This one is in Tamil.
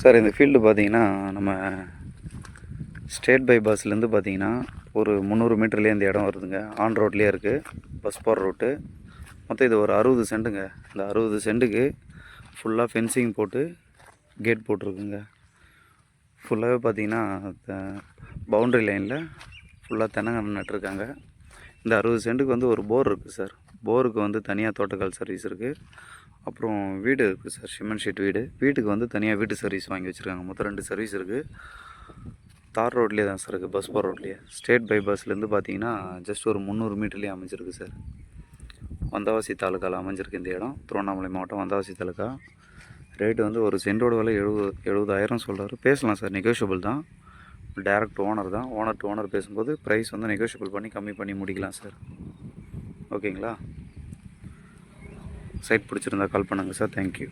சார் இந்த ஃபீல்டு பார்த்தீங்கன்னா நம்ம ஸ்டேட் பை பஸ்லேருந்து பார்த்தீங்கன்னா ஒரு முந்நூறு மீட்டர்லேயே இந்த இடம் வருதுங்க. ஆன் ரோட்லேயே இருக்குது பஸ் போகிற ரூட்டு மொத்தம் இது ஒரு அறுபது சென்ட்டுங்க இந்த அறுபது சென்ட்டுக்கு ஃபுல்லாக ஃபென்சிங் போட்டு கேட் போட்டிருக்குங்க. ஃபுல்லாகவே பார்த்தீங்கன்னா பவுண்ட்ரி லைனில் ஃபுல்லாக தென்னங்கன்று நட்டுருக்காங்க. இந்த அறுபது சென்ட்டுக்கு வந்து ஒரு போர் இருக்குது சார். போருக்கு வந்து தனியாக தோட்டக்கால் சர்வீஸ் இருக்குது அப்புறம் வீடு இருக்குது சார் சிமெண்ட் ஷீட் வீடு. வீட்டுக்கு வந்து தனியாக வீட்டு சர்வீஸ் வாங்கி வச்சுருக்காங்க. மொத்தம் ரெண்டு சர்வீஸ் இருக்குது தார் ரோட்லேயே தான் சார் இருக்குது பஸ் போகிற ரோட்லேயே ஸ்டேட் பை பஸ்லேருந்து பார்த்தீங்கன்னா ஜஸ்ட் ஒரு முந்நூறு மீட்டர்லேயே அமைஞ்சிருக்கு சார். வந்தவாசி தாலுக்காவில் அமைஞ்சிருக்கு இந்த இடம். திருவண்ணாமலை மாவட்டம் வந்தவாசி தாலுக்கா ரேட்டு வந்து ஒரு சென்டோட விலை எழுபது எழுபதாயிரம் சொல்கிறாரு பேசலாம் சார் நெகோஷியபிள் தான். டேரக்ட் ஓனர் தான். ஓனர் டு ஓனர் பேசும்போது ப்ரைஸ் வந்து நெகோஷியபிள் பண்ணி கம்மி பண்ணி முடிக்கலாம் சார். ஓகேங்களா சைட் பிடிச்சிருந்தா கால் பண்ணுங்கள் சார். தேங்க்யூ